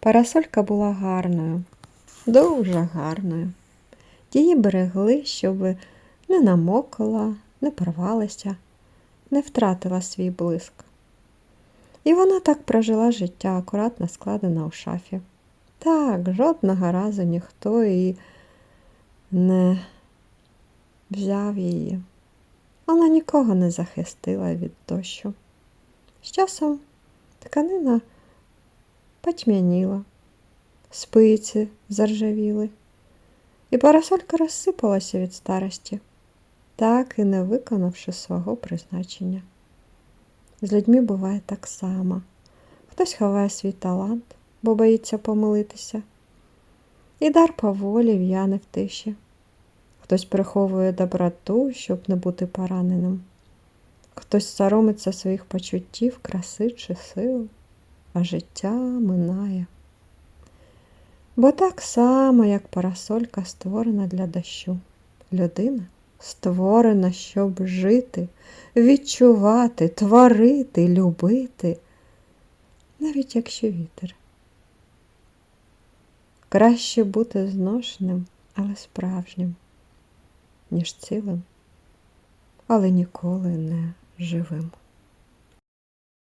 Парасолька була гарною, дуже гарною. Її берегли, щоб не намокла, не порвалася, не втратила свій блиск. І вона так прожила життя, акуратно складена у шафі. Так, жодного разу ніхто її не взяв її. Вона нікого не захистила від дощу. З часом тканина потьмяніла, спиці заржавіли, і парасолька розсипалася від старості, так і не виконавши свого призначення. З людьми буває так само. Хтось ховає свій талант, бо боїться помилитися, і дар поволі в'яне в тиші. Хтось приховує доброту, щоб не бути пораненим. Хтось соромиться своїх почуттів, краси чи сил, а життя минає. Бо так само, як парасолька створена для дощу, людина створена, щоб жити, відчувати, творити, любити, навіть якщо вітер. Краще бути зношеним, але справжнім, ніж цілим, але ніколи не живим.